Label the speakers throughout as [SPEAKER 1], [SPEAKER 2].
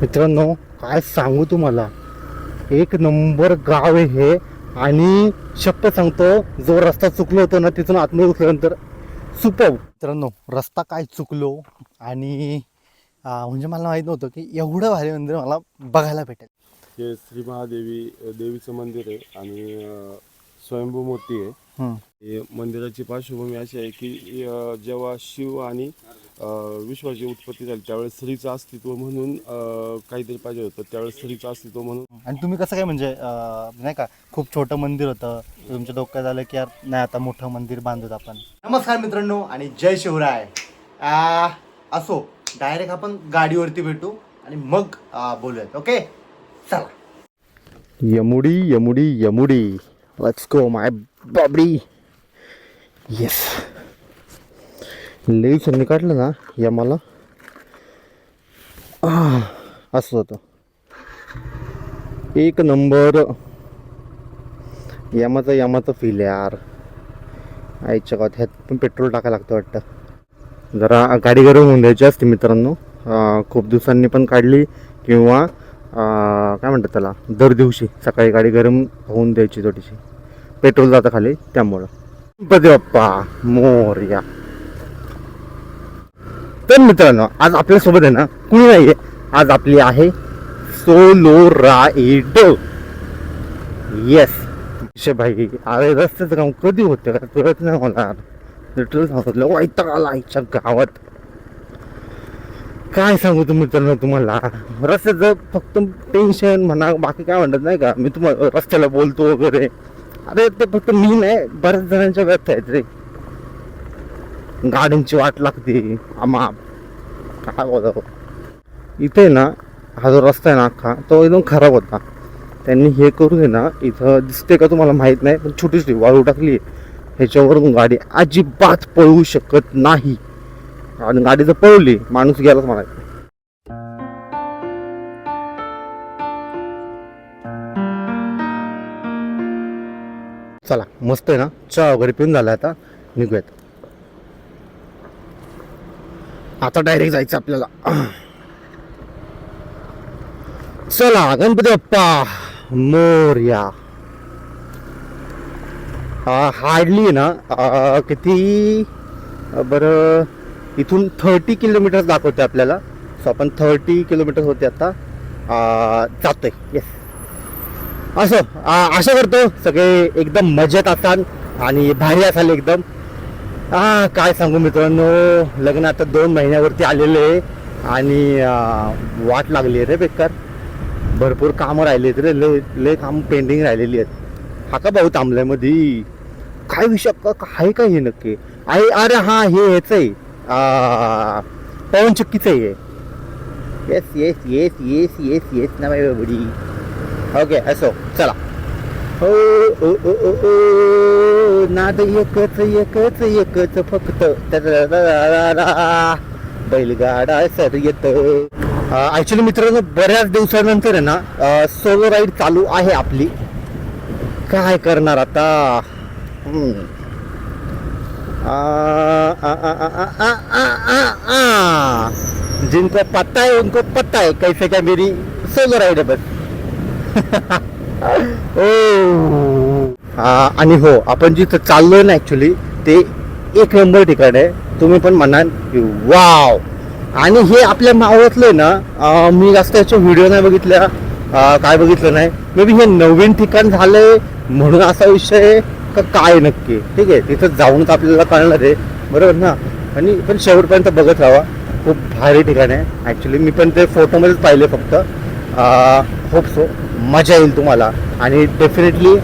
[SPEAKER 1] मित्रांनो काय सांगू तुम्हाला? एक नंबर गाव आहे हे. आणि शप्प सांगतो जो रस्ता चुकलो होतो ना तिथून आतमध्ये उठल्यानंतर सुपर मित्रांनो रस्ता काय चुकलो? आणि म्हणजे मला माहीत नव्हतं की एवढं भारी मंदिर मला बघायला भेटेल.
[SPEAKER 2] हे श्री महादेवी देवीचं मंदिर आहे आणि स्वयंभू मूर्ती आहे. हे. मंदिराची पार्श्वभूमी अशी आहे की जेव्हा शिव आणि विश्वाची उत्पत्ती झाली त्यावेळेस स्त्रीचं अस्तित्व म्हणून काहीतरी पाहिजे होतं. त्यावेळेस स्त्रीचं अस्तित्व म्हणून.
[SPEAKER 1] आणि तुम्ही कसं काय म्हणजे अं, नाही का खूप छोटं मंदिर होतं. तुमच्या डोक्यात झालं की यार नाही आता मोठं मंदिर बांधूत आपण. नमस्कार मित्रांनो आणि जय शिवराय. आ, असो डायरेक्ट आपण गाडीवरती भेटू आणि मग आ, बोलूयात. ओके? चला. यमुडी यमुडी यमुडी. लेट्स गो माय बाबडी येस लई चंदी काढलं ना यमाला मला. असं होतं. एक नंबर. यामाचा यामाचा फील यार. आईच्या गावात ह्यात पण पेट्रोल टाकायला लागतं वाटतं. जरा गाडी गरम होऊन द्यायची असते मित्रांनो. खूप दिवसांनी पण काढली किंवा काय म्हणतात त्याला दर दिवशी सकाळी गाडी गरम होऊन द्यायची थोडीशी. पेट्रोल जातं खाली त्यामुळं. गणपती बाप्पा मोर्या. तर मित्रांनो आज आपल्यासोबत आहे ना कुणी नाही आहे आज आपली आहे सोलो राईड येस विषय भाई अरे रस्त्याचं काम कधी होतं? का कळत नाही होणार. लिटरल सांगितलं वाईट आला आईच्या गावात. काय सांगू तुम्ही मित्रांनो तुम्हाला? रस्त्याचं फक्त टेन्शन म्हणा बाकी काय म्हणत नाही का? मी तुम्हाला रस्त्याला बोलतो वगैरे. अरे ते फक्त मी नाही बऱ्याच जणांच्या व्यर्थ आहेत रे गाड्यांची वाट लागते. आम्हा. काय बोलावं इथे ना हा जो रस्ता आहे ना अख्खा तो एकदम खराब होता. त्यांनी हे करून आहे ना इथं दिसते का तुम्हाला माहीत नाही पण छोटीशी वाळू टाकली ह्याच्यावरून गाडी अजिबात पळवू शकत नाही. आणि गाडी जर पळवली माणूस गेलाच म्हणायचं. चला मस्त आहे ना चहा वगैरे पिऊन झाला आता. निघूयात. आता डायरेक्ट जायचं आपल्याला. चला गणपती बाप्पा मोर्या. हार्डली ना? किती? बरं इथून थर्टी किलोमीटर दाखवते आपल्याला. सो आपण थर्टी किलोमीटर होते आता. जातोय. येस असं आशा करतो सगळे एकदम मजेत असाल आणि भारी असाल एकदम. हा काय सांगू मित्रांनो लग्न आता दोन महिन्यावरती आलेलं आहे आणि वाट लागली आहे रे बेकार. भरपूर कामं राहिली आहेत रे लय लय काम पेंडिंग राहिलेली आहेत. हा का भाऊ थांबलाय मधी काय विषय का आहे का हे नक्की? आहे अरे हा हे हेच आहे. पवन चक्कीचं आहे yes yes yes yes yes yes ना बाई बडी ओके असो चला. हो ओ नाद एकच एकच एकच फक्त. बैलगाडा सर येत. ऍक्च्युली मित्रांनो बऱ्याच दिवसानंतर ना सोलो राईड चालू आहे आपली. काय करणार आता? जिनको पत्ता आहे उनको पत्ता आहे. कैसे काय मेरी सोलो राईड बस. आणि हो आपण जिथं चाललोय ना ऍक्च्युली ते एक नंबर ठिकाण आहे. तुम्ही पण म्हणाल की वाव. आणि हे आपल्या मावळातलं ना मी जास्त याच्या व्हिडिओ नाही बघितल्या. काय बघितलं नाही. मे बी हे नवीन ठिकाण झालंय म्हणून असा विषय आहे का काय नक्की? ठीक आहे तिथं जाऊनच आपल्याला कळणार आहे. बरोबर ना? आणि पण शेवटपर्यंत बघत राहा. खूप भारी ठिकाण आहे. ॲक्च्युली मी पण ते फोटोमध्येच पाहिले फक्त. होप सो मजा येईल तुम्हाला. आणि डेफिनेटली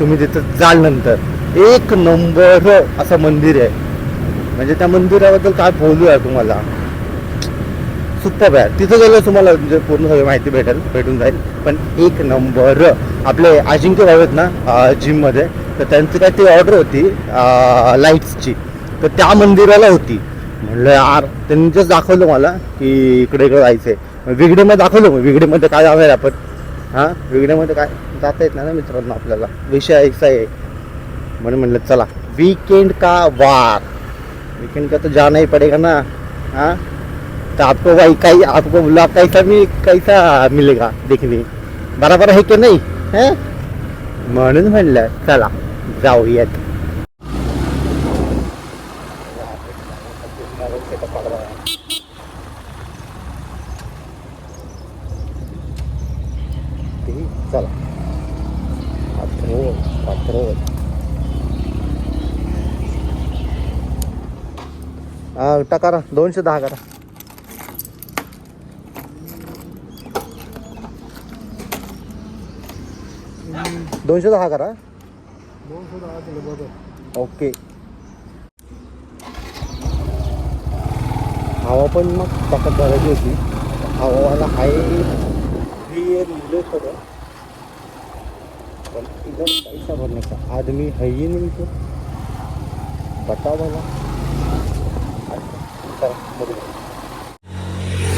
[SPEAKER 1] तुम्ही तिथं जाल नंतर. एक नंबर असं मंदिर आहे. म्हणजे त्या मंदिराबद्दल काय बोलू आहे तुम्हाला? सुपर आहे तिथं गेलं तुम्हाला म्हणजे पूर्ण सगळी माहिती भेटेल भेटून जाईल. पण एक नंबर. आपले अजिंक्य भाऊ आहेत ना जिममध्ये तर त्यांची काय ती ऑर्डर होती लाईट्सची तर त्या मंदिराला होती. म्हणलं यार त्यांनी just दाखवलं मला की इकडे इकडे जायचं मग विगडेमध्ये दाखवलं मग विगडेमध्ये काय जाणार आपण? हां? वेगळ्यामध्ये काय जाता येत नाही ना मित्रांनो आपल्याला? विषय ऐसा आहे म्हणून म्हणलं चला. वीकेंड का वार? वीकेंड का तो जाना ही पडेगा ना? हाँ? तो आपको भाई काही आपको ब्लॉग कैसा भी कैसा मिलेगा देखने? बराबर आहे की नाही? है? म्हणून म्हणलं चला जाऊयात. हा टा करा. दोनशे दहा करा. दोनशे दहा करा. ओके. हवा पण मग ताकद भरायची होती. हवाला हाय. लिहिलं खरं पण एकदम पैसा भरण्याचा आदमी है नाही नहीं तो.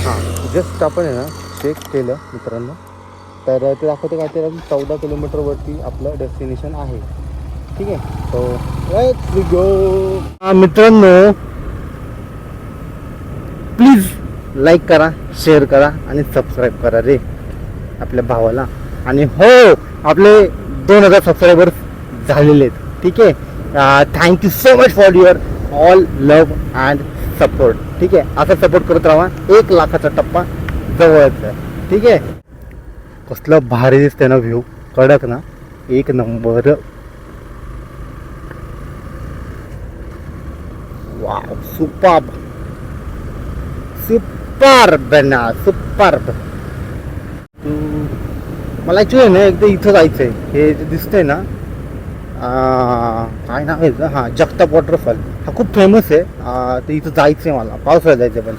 [SPEAKER 1] हां जस्ट आपण आहे ना चेक केलं मित्रांनो. तर ते दाखवते काय ते चौदा किलोमीटरवरती आपलं डेस्टिनेशन आहे. ठीक आहे? सो गो मित्रांनो प्लीज लाईक करा शेअर करा आणि सबस्क्राईब करा रे आपल्या भावाला. आणि हो आपले दोन हजार सबस्क्रायबर्स झालेले आहेत. ठीक आहे? Thank you so much for your all love and support ठीक आहे? असा सपोर्ट करत राहा. एक लाखाचा टप्पा जवळच आहे. ठीक आहे? कसलं भारी दिसतंय ना व्ह्यू कडक ना? एक नंबर. वा सुपार सुपर बना सुपर मला ॲक्च्युली ना एकदा इथं जायचं आहे हे दिसतंय ना काय नाव आहे हां जगताप वॉटरफॉल हा खूप फेमस आहे. ते इथं जायचं आहे मला. पावसाळ्यात जायचं आहे पण.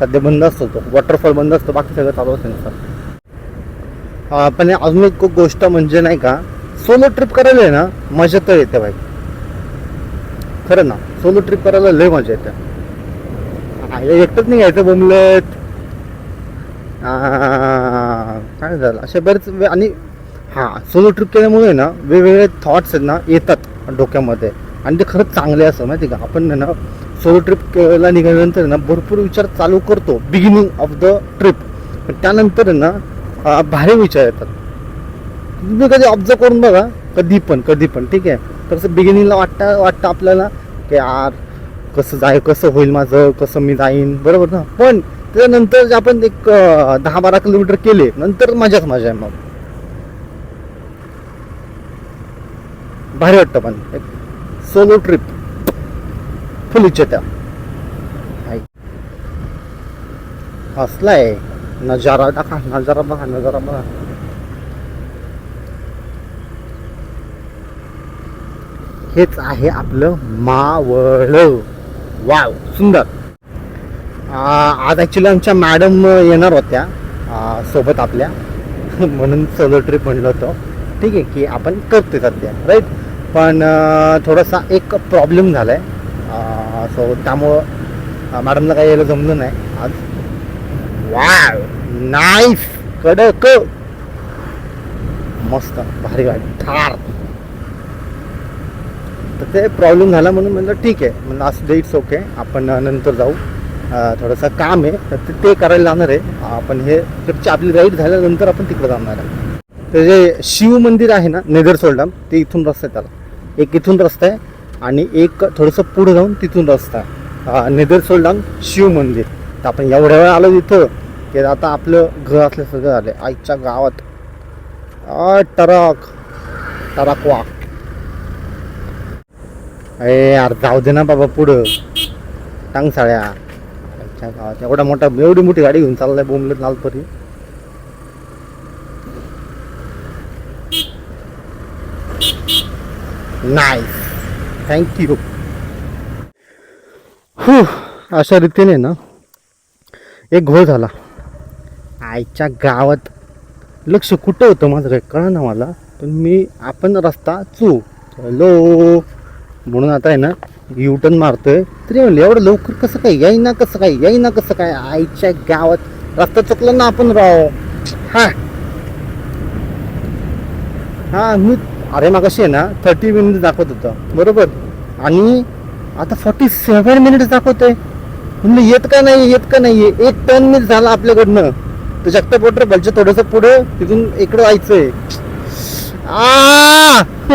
[SPEAKER 1] सध्या बंद असतो तो. वॉटरफॉल बंद असतो. बाकी सगळं चालू असेल सर पण अजून एक गोष्ट म्हणजे नाही का सोलो ट्रिप करायला आहे ना मजा तर येते बाई खरं ना सोलो ट्रिप करायला लय मजा येते. एकटंच नाही यायचं बोमलत काय झालं? असे बरेच आणि हां सोलो ट्रिप केल्यामुळे ना वेगवेगळे थॉट्स आहेत ना येतात डोक्यामध्ये. आणि ते खरंच चांगले असं माहिती आहे का? आपण ना सोलो ट्रिपला निघाल्यानंतर ना भरपूर विचार चालू करतो बिगिनिंग ऑफ द ट्रिप पण त्यानंतर ना भारी विचार येतात. तुम्ही कधी ऑब्झर्व करून बघा कधी पण कधी पण ठीक आहे? तसं बिगिनिंगला वाटतं वाटतं आपल्याला की यार कसं जाय कसं होईल माझं कसं मी जाईन बरोबर ना? पण त्याच्यानंतर जे आपण एक दहा बारा किलोमीटर केले नंतर मजाच मजा आहे मग. भारी वाटतं पण. एक सोलो ट्रिप फुल इच्छा हाय हसलाय. नजारा टाका नजारा बघा नजारा बघा. हेच आहे आपलं मावळ. वाव सुंदर. आज ॲक्च्युली आमच्या मॅडम येणार होत्या. सोबत आपल्या. म्हणून सोलो ट्रिप म्हणलं होतं. ठीक आहे की आपण करतोय सध्या राईट पण थोडासा एक प्रॉब्लेम झाला आहे सो त्यामुळं मॅडमला काही यायला जमलं नाही. आज वाव! नाईफ कडक! मस्त. भारी गाडी. ठार तर ते प्रॉब्लेम झाला म्हणून म्हणलं ठीक आहे. म्हणलं असं दे इट्स ओके आपण नंतर जाऊ. थोडंसं काम आहे. तर ते- ते करायला जाणार आहे. आपण हे ट्रिपची आपली राईड झाल्यानंतर आपण तिकडे जाणार आहे. तर जे शिव मंदिर आहे ना नेदर सोल्डम ते इथून रस्ता आहे त्याला. एक इथून रस्ता आहे आणि एक थोडंसं पुढं जाऊन तिथून रस्ता आहे. नेदर सोल्डम शिव मंदिर. तर आपण एवढ्या वेळा आलो तिथं की आता आपलं घर असलं सगळं झालं आईच्या गावात. अ, टरक. टरकवा. अरे यार जाऊ दे ना बाबा पुढं. टांग साड्या आईच्या गावात एवढा मोठा एवढी मोठी गाडी घेऊन चाललाय बोंबलत लालपरी. नाईस थँक्यू अशा रीतीने ना एक घोळ झाला. आईच्या गावात. लक्ष कुठं होतं माझं काही कळा ना मला पण मी आपण रस्ता चू. हॅलो. म्हणून आता आहे ना युटर्न मारतोय. तरी म्हणलं एवढं लवकर कसं काय याई ना कसं काय याई ना कसं काय आईच्या गावात रस्ता चुकला ना आपण राव. हा. हा मी अरे मागाशी आहे ना थर्टी मिनिट दाखवत होतं. बरोबर? आणि आता फॉर्टी सेव्हन मिनिट्स दाखवतोय. म्हणजे येत का नाही येत का नाही? एक टर्न मिनिट झाला आपल्याकडनं. तर जगत पोटर बलच्या थोडंसं पुढे तिथून इकडं जायचंय. आ!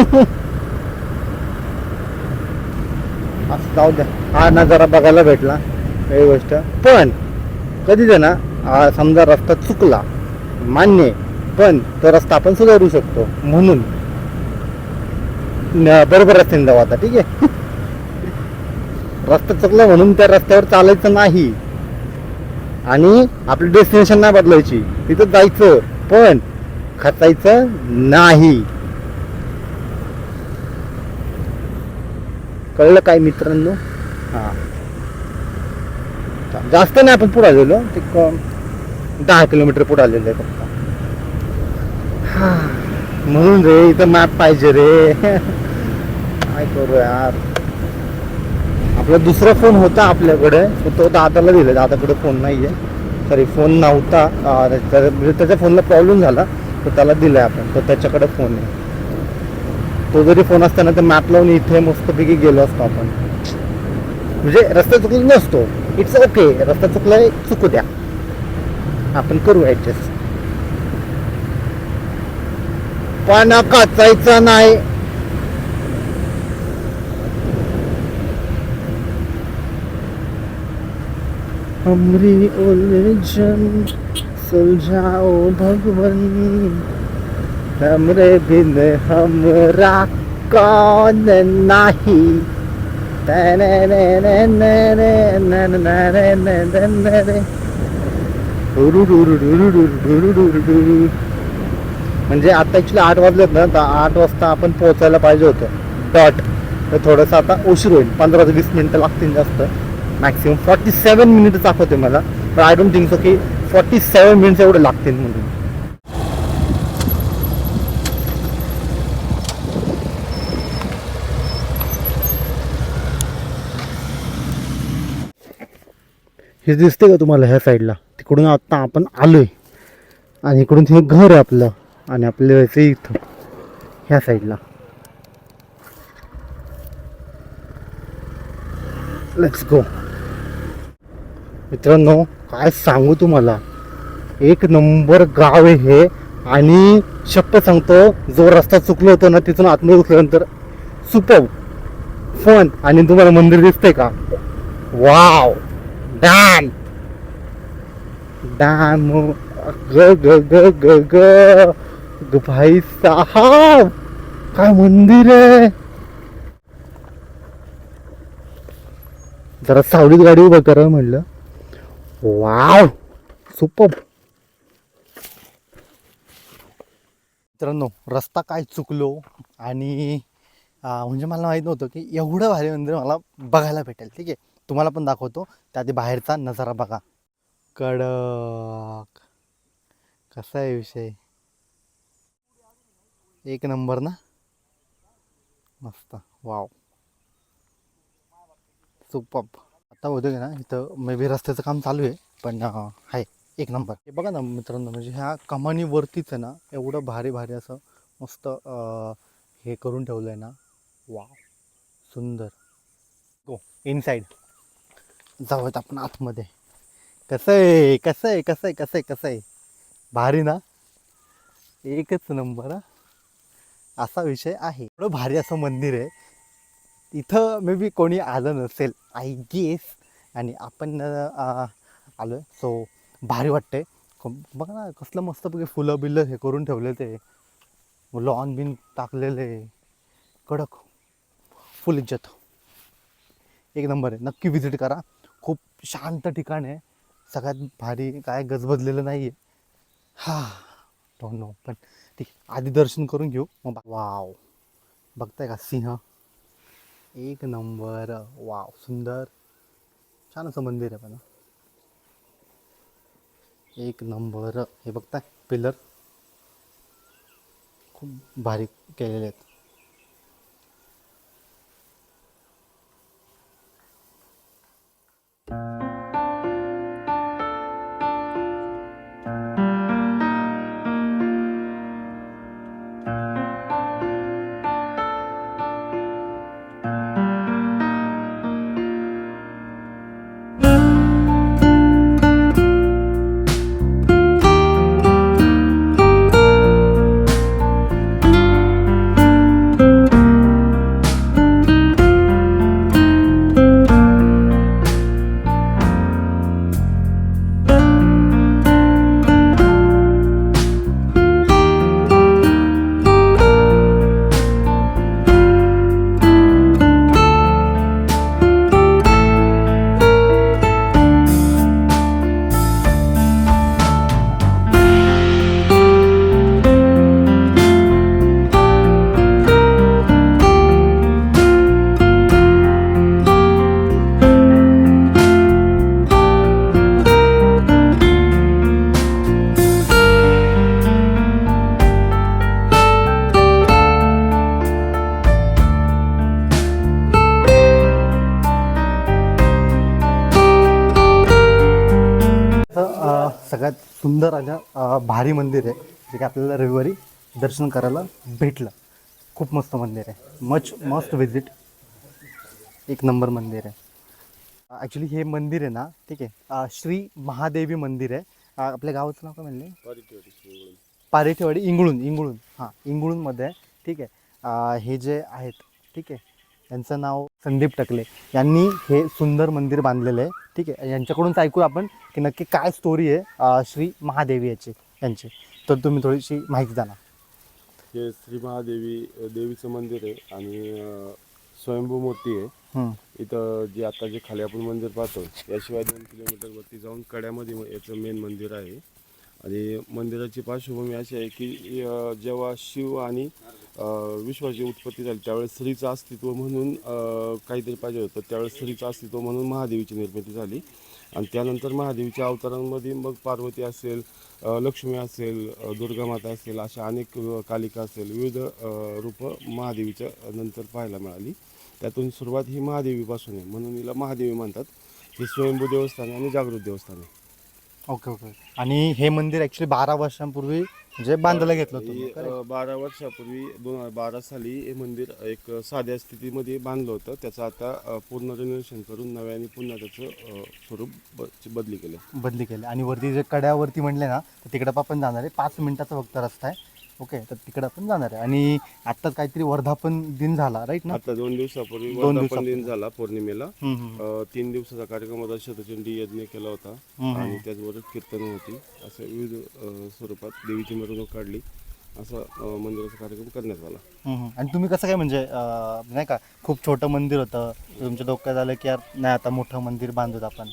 [SPEAKER 1] असं जाऊ द्या. हा नजारा बघायला भेटला काही गोष्ट. पण कधी ना समजा रस्ता चुकला मान्य आहे. पण तो रस्ता आपण सुधारू शकतो म्हणून. बरोबर रस्त्याने जाऊ आता ठीक आहे. रस्ता चुकला म्हणून त्या रस्त्यावर चालायचं नाही. आणि आपली डेस्टिनेशन नाही बदलायची. तिथं जायचं पण खचायचं नाही. कळलं काय मित्रांनो? हा. जास्त नाही आपण पुढे आलेलो. ते दहा किलोमीटर पुढे आलेलो आहे फक्त. हा. म्हणून रे इथं मॅप पाहिजे रे. काय करू यार. आपला दुसरा फोन होता आपल्याकडे. तो दादाला दिला दादाकडे फोन नाहीये. सॉरी फोन नव्हता. तर- म्हणजे त्याच्या फोनला प्रॉब्लेम झाला. तर त्याला दिलाय आपण. तर त्याच्याकडे फोन आहे. तो जरी फोन असताना तर मॅप लावून इथे मस्तपैकी गेलो असतो आपण. म्हणजे रस्ता चुकला नसतो. इट्स ओके रस्ता चुकलाय चुकू द्या. आपण करू ॲडजस्ट पण काचायचा नाही हमरी उलझन सुलझाओ भगवन हमरे बिन हमरा कौन नाही म्हणजे आता ॲक्च्युली आठ वाजलेत ना तर आठ वाजता आपण पोहोचायला पाहिजे होतं. डॉट तर थोडंसं आता उशीर होईल. पंधरा ते वीस मिनटं लागतील जास्त. मॅक्सिमम फॉर्टी सेवन मिनिट दाखवते मला. पण आय डोंट थिंक सो की फॉर्टी सेवन मिनिट्स एवढे लागतील म्हणून. हे दिसते का तुम्हाला ह्या साईडला तिकडून आता आपण आलोय. आणि इकडून ते घर आहे आपलं. आणि आपलं यायचं इथं ह्या साईडला. लेट्स गो मित्रांनो काय सांगू तुम्हाला? एक नंबर गाव आहे हे. आणि शप्प सांगतो जो रस्ता चुकलो होतो ना तिथून आतमध्ये उतरल्यानंतर सुपर फन आणि तुम्हाला मंदिर दिसतंय का? वाव डॅम डॅम ग ग ग ग ग ग. भाई साहब काय मंदिर आहे? जरा सावलीत गाडी उभं करा म्हणलं. Wow super. मित्रांनो रस्ता काय चुकलो आणि म्हणजे मला माहीत नव्हतं की एवढं भारी मंदिर मला बघायला भेटेल ठीक आहे? तुम्हाला पण दाखवतो त्याआधी बाहेरचा नजारा बघा. कडक. कसा आहे विषय? एक नंबर ना? मस्त. वाव सुपप आता होतं ना इथं मे बी रस्त्याचं काम चालू आहे पण आहे. एक नंबर. हे बघा ना मित्रांनो म्हणजे ह्या कमानीवरतीच आहे ना एवढं भारी भारी असं मस्त हे करून ठेवलं आहे ना. वाव सुंदर. गो इनसाईड जाऊयात आपण आतमध्ये. कसं आहे? कसं आहे? कसं आहे? कसं आहे? कसं आहे? भारी ना? एकच नंबर हा. असा विषय आहे. एवढं भारी असं मंदिर आहे. इथं मे बी कोणी आलं नसेल आय गेस आणि आपण आलो सो भारी वाटतंय. क- बघा ना कसलं मस्तपैकी फुलं बिलं हे करून ठेवले ते लॉन बिन टाकलेले कडक. फुल इज्जत. एक नंबर आहे. नक्की व्हिजिट करा. खूप शांत ठिकाण आहे. सगळ्यात भारी काय गजबजलेलं नाही आहे हां डोंट नो पण ठीक आहे आधी दर्शन करून घेऊ. मग बा- वाव. बघताय का सिंह? एक नंबर. वाव सुंदर. छान असं मंदिर आहे पण एक नंबर. हे बघताय पिलर. खूप भारी केलेले आहेत. सुंदर आणि भारी मंदिर आहे जे की आपल्याला रविवारी दर्शन करायला भेटलं. खूप मस्त मंदिर आहे. मच मस्ट व्हिजिट एक नंबर मंदिर आहे. ॲक्च्युली हे मंदिर आहे ना ठीक आहे श्री महादेवी मंदिर आहे. आपल्या गावाचं नाव काय म्हणले? पारेठेवाडी इंगळून इंगळून हां इंगळूनमध्ये आहे. ठीक आहे हे जे आहेत ठीक आहे यांचं नाव संदीप टकले. यांनी हे सुंदर मंदिर बांधलेलं आहे. ठीक आहे? यांच्याकडूनच ऐकू आपण की नक्की काय स्टोरी आहे श्री महादेवी याची यांची. तर तुम्ही थोडीशी माहिती ना.
[SPEAKER 2] हे श्री महादेवी देवीचं मंदिर आहे आणि स्वयंभू मूर्ती आहे.
[SPEAKER 1] हं,
[SPEAKER 2] इथं जे आता जे खाली आपण मंदिर पाहतो याशिवाय दोन किलोमीटर वरती जाऊन कड्यामध्ये याचं मेन मंदिर आहे. आणि मंदिराची पार्श्वभूमी अशी आहे की जेव्हा शिव आणि विश्वाची उत्पत्ती झाली त्यावेळेस स्त्रीचं अस्तित्व म्हणून काहीतरी पाहिजे होतं. त्यावेळेस स्त्रीचं अस्तित्व म्हणून महादेवीची निर्मिती झाली. आणि त्यानंतर महादेवीच्या अवतारांमध्ये मग पार्वती असेल लक्ष्मी असेल दुर्गामाता दुर्गा माता असेल अशा अनेक कालिका असेल विविध रूपं महादेवीच्या नंतर पाहायला मिळाली. त्यातून सुरुवात ही महादेवीपासून आहे. म्हणून हिला महादेवी म्हणतात. हे स्वयंभू देवस्थान आणि जागृत देवस्थान आहे.
[SPEAKER 1] Okay okay. आणि हे मंदिर ॲक्च्युली बारा वर्षांपूर्वी म्हणजे बांधायला घेतलं होतं correct?
[SPEAKER 2] बारा वर्षापूर्वी दोन हजार बारा साली हे मंदिर एक साध्या स्थितीमध्ये बांधलं होतं. त्याचं आता अ, पूर्ण रिनोव्हेशन करून नव्याने पुन्हा त्याचं अ, स्वरूप ब- बदली केलं.
[SPEAKER 1] बदली केली. आणि वरती जे कड्यावरती म्हणले ना तर तिकडं आपण जाणार आहे. पाच मिनिटाचा फक्त रस्ता आहे. ओके तर तिकडं आपण जाणार आहे. आणि आत्ताच काहीतरी वर्धापन दिन झाला राईट ना?
[SPEAKER 2] आता दोन दिवसापूर्वी
[SPEAKER 1] दोन
[SPEAKER 2] वर्धापन
[SPEAKER 1] दिवसापूर्वी.
[SPEAKER 2] दिन झाला पौर्णिमेला.
[SPEAKER 1] हम्म, हम्म.
[SPEAKER 2] अ, तीन दिवसाचा कार्यक्रम होता शतचंडी यज्ञ केला होता. आणि त्याचबरोबर कीर्तन होती. असं विविध अ, स्वरूपात देवीची मिरवणूक काढली. असा अ, मंदिराचा कार्यक्रम करण्यात आला.
[SPEAKER 1] हम्म. आणि तुम्ही कसं काय म्हणजे अं, नाही का खूप छोटं मंदिर होतं. तुमच्या डोक्यात आलं की यार नाही आता मोठं मंदिर बांधूत आपण.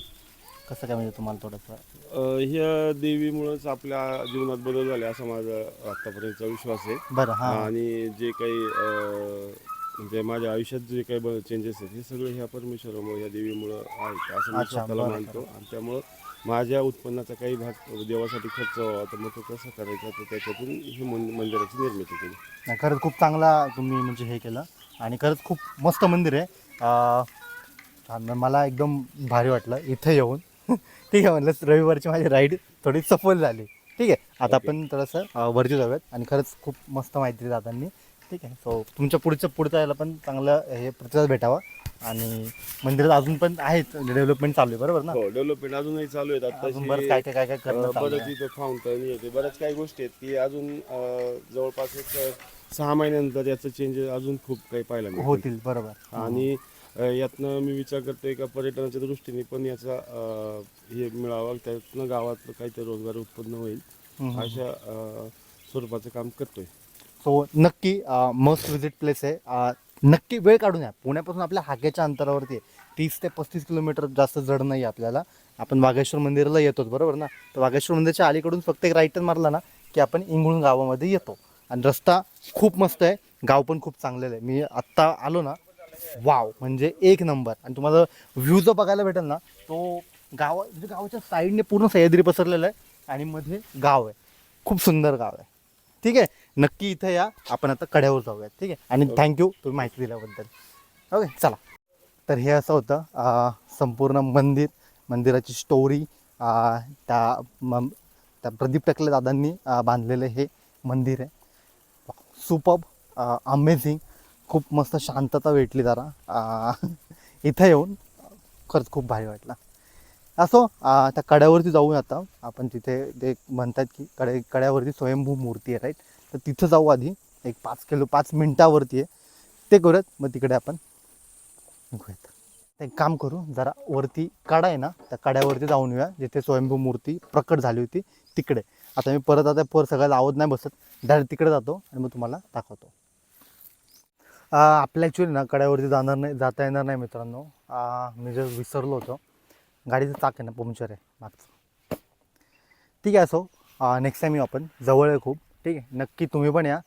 [SPEAKER 1] कसं काय म्हणजे तुम्हाला थोडंसं?
[SPEAKER 2] अ, ह्या देवीमुळेच आपल्या जीवनात बदल झाले असा माझा आतापर्यंतचा विश्वास आहे.
[SPEAKER 1] बरं हां.
[SPEAKER 2] आणि जे काही अ, म्हणजे माझ्या आयुष्यात जे काही चेंजेस आहेत हे सगळे ह्या परमेश्वरामुळे ह्या देवीमुळं आहेत असं मी
[SPEAKER 1] अच्छा,
[SPEAKER 2] स्वतःला
[SPEAKER 1] बरं,
[SPEAKER 2] मानतो. आणि त्यामुळं माझ्या उत्पन्नाचा काही भाग देवासाठी खर्च व्हावा तर मग तो कसा करायचा तर त्याच्यातून ही मंदिराची निर्मिती केली.
[SPEAKER 1] नाही खरंच खूप चांगला तुम्ही म्हणजे हे केलं. आणि खरंच खूप मस्त मंदिर आहे. अं, छान मला एकदम भारी वाटलं इथं येऊन. ठीक आहे म्हणलं रविवारची माझी राईड थोडी सफल झाली. ठीक आहे आता आपण थोडंसं वरती जाऊयात. आणि खरंच खूप मस्त माहिती दिली दादांनी. ठीक आहे सो तुमच्या पुढच्या पुढच्या यायला पण चांगलं हे प्रतिसाद भेटावा. आणि मंदिरात अजून पण आहेत डेव्हलपमेंट चालू आहे बरोबर ना?
[SPEAKER 2] हो डेव्हलपमेंट अजूनही चालू आहेत. आता
[SPEAKER 1] अजून काय काय काय काय करणं चालू
[SPEAKER 2] बरंच
[SPEAKER 1] आहे.
[SPEAKER 2] इथं फाउंटन येते बऱ्याच काही गोष्टी आहेत की अजून अ, जवळपास एक अ, सहा महिन्यानंतर याचं चेंजेस अजून खूप काही पाहायला
[SPEAKER 1] होतील बरोबर.
[SPEAKER 2] आणि यातनं मी विचार करतोय का पर्यटनाच्या दृष्टीने पण याचा हे मिळावा त्यातनं गावात काहीतरी रोजगार उत्पन्न होईल. अशा स्वरूपाचं काम करतोय.
[SPEAKER 1] सो नक्की मस्ट विजिट प्लेस आहे. नक्की वेळ काढून या. पुण्यापासून आपल्या हाकेच्या अंतरावरती आहे. तीस ते पस्तीस किलोमीटर जास्त जड नाही आहे आपल्याला. आपण वाघेश्वर मंदिराला येतोच बरोबर ना? तर वाघेश्वर मंदिराच्या अलीकडून फक्त एक राईटन मारला ना की आपण इंगळून गावामध्ये येतो. आणि रस्ता खूप मस्त आहे. गाव पण खूप चांगलेलं आहे. मी आत्ता आलो ना वाव म्हणजे एक नंबर. आणि तुम्हाला व्ह्यू जो बघायला भेटेल ना तो गाव म्हणजे गावाच्या साईडने पूर्ण सह्याद्री पसरलेला आहे आणि मध्ये गाव आहे. खूप सुंदर गाव आहे. ठीक आहे? नक्की इथं या. आपण आता कड्यावर जाऊयात. ठीक आहे? आणि थँक्यू तुम्ही माहिती दिल्याबद्दल. ओके चला. तर हे असं होतं. संपूर्ण मंदिर मंदिराची स्टोरी त्या म त्या प्रदीप टकले दादांनी बांधलेलं हे मंदिर आहे. सुपब अमेझिंग खूप मस्त शांतता भेटली जरा. इथं येऊन खरंच खूप भारी वाटला. असो त्या कड्यावरती जाऊ आता आपण तिथे ते म्हणतात की कडे कड्यावरती स्वयंभू मूर्ती आहे राईट तर तिथं जाऊ आधी. एक पाच किलो पाच मिनटावरती आहे. ते करूयात मग तिकडे आपण निघूयात एक काम करू जरा वरती कडा आहे ना त्या कड्यावरती जाऊन येऊया जिथे स्वयंभू मूर्ती प्रकट झाली होती तिकडे. आता मी परत आता पर सगळं लावत नाही बसत. डायरेक्ट तिकडे जातो आणि मग तुम्हाला दाखवतो. आपल्या ॲक्च्युली ना कड्यावरती जाणार नाही जाता येणार नाही मित्रांनो. मी जर विसरलो होतो. गाडीचं चाक आहे ना पंक्चर आहे मागचं. ठीक आहे असो नेक्स्ट टाईम येऊ आपण. जवळ आहे खूप. ठीक आहे नक्की तुम्ही पण या.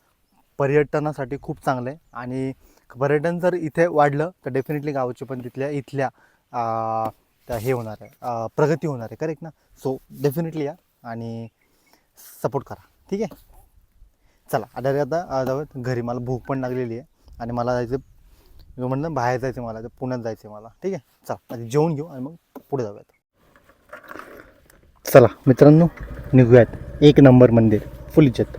[SPEAKER 1] पर्यटनासाठी खूप चांगलं आहे. आणि पर्यटन जर इथे वाढलं तर डेफिनेटली गावाची पण तिथल्या इथल्या हे होणार आहे. प्रगती होणार आहे. करेक्ट ना? सो डेफिनेटली या आणि सपोर्ट करा. ठीक आहे? चला आता आता जाऊ जाऊयात घरी मला भूक पण लागलेली आहे. आणि मला जायचं मी म्हणलं बाहेर जायचं मला तर पुण्यात जायचं मला. ठीक आहे? चला आधी जेवून घेऊ आणि मग पुढे जाऊयात. चला मित्रांनो निघूयात. एक नंबर मंदिर फुल इज्जत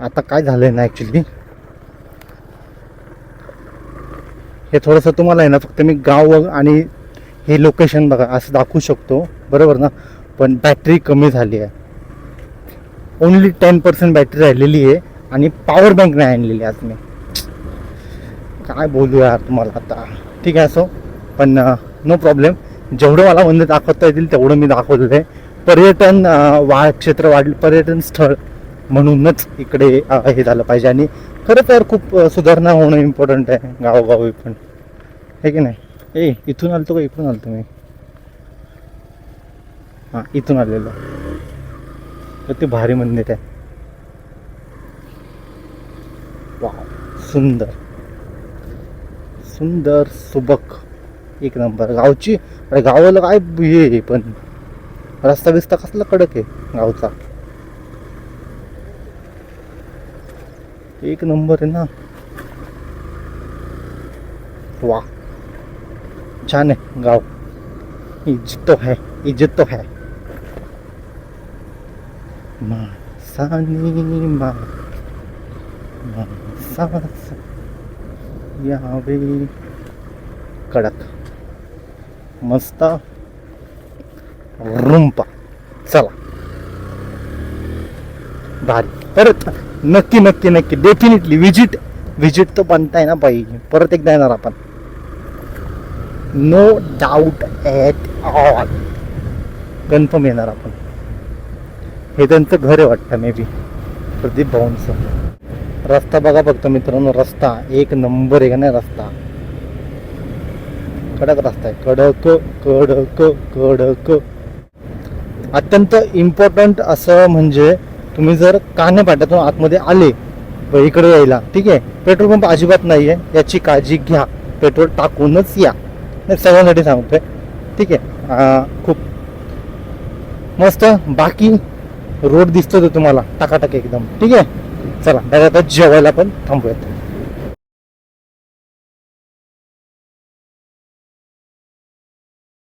[SPEAKER 1] आता काय झालंय ना ॲक्च्युली हे थोडंसं तुम्हाला आहे ना फक्त मी गाव आणि हे लोकेशन बघा असं दाखवू शकतो. बरोबर ना? पण बॅटरी कमी झाली आहे. ओन्ली टेन पर्सेंट बॅटरी राहिलेली आहे. आणि पॉवर बँक नाही आणलेली आज मी. काय बोलू यार तुम्हाला आता. ठीक आहे असो. पण नो प्रॉब्लेम जेवढं मला मंदिर दाखवता येतील तेवढं मी दाखवलेलं आहे पर्यटन वा क्षेत्र वाढ पर्यटन स्थळ म्हणूनच इकडे हे झालं पाहिजे. आणि खरं तर खूप सुधारणा होणं इम्पॉर्टंट आहे गावोगावी पण. हे की नाही? ए इथून आलतो का? इकडून आलतो मी. हां इथून आलेलो. ते भारी मंदिर आहे वाव सुंदर. सुंदर सुबक. एक नंबर. गावची अरे गावाला काय हे पण? रस्ता बिस्ता कसला कडक आहे गावचा? एक नंबर आहे ना? वा. छान आहे गाव. इज्जत तो है इज्जत तो है. मा माणसास यावे कडक। मस्त। रुंपा। चला। भारी। परत नक्की नक्की नक्की. डेफिनेटली विजिट विजिट तर बनताय ना पाहिजे परत एकदा येणार आपण. No doubt at all confirm येणार आपण. हे त्यांचं घर आहे वाटतं मे बी प्रदीप भाऊंचं. रस्ता बघा फक्त मित्रांनो रस्ता. एक नंबर आहे का नाही रस्ता? कडक रस्ता आहे. कडक कडक कडक. अत्यंत इम्पॉर्टंट असं म्हणजे तुम्ही जर कान्यापाट्यातून आतमध्ये आले इकडे यायला ठीक आहे? पेट्रोल पंप अजिबात नाही आहे याची काळजी घ्या. पेट्रोल टाकूनच या. सगळ्यांसाठी सांगतोय. ठीक आहे? खूप मस्त. बाकी रोड दिसतो तो तुम्हाला. टाकाटाक एकदम. ठीक आहे? चला डायरेक्ट आता जेवायला पण थांबूयात.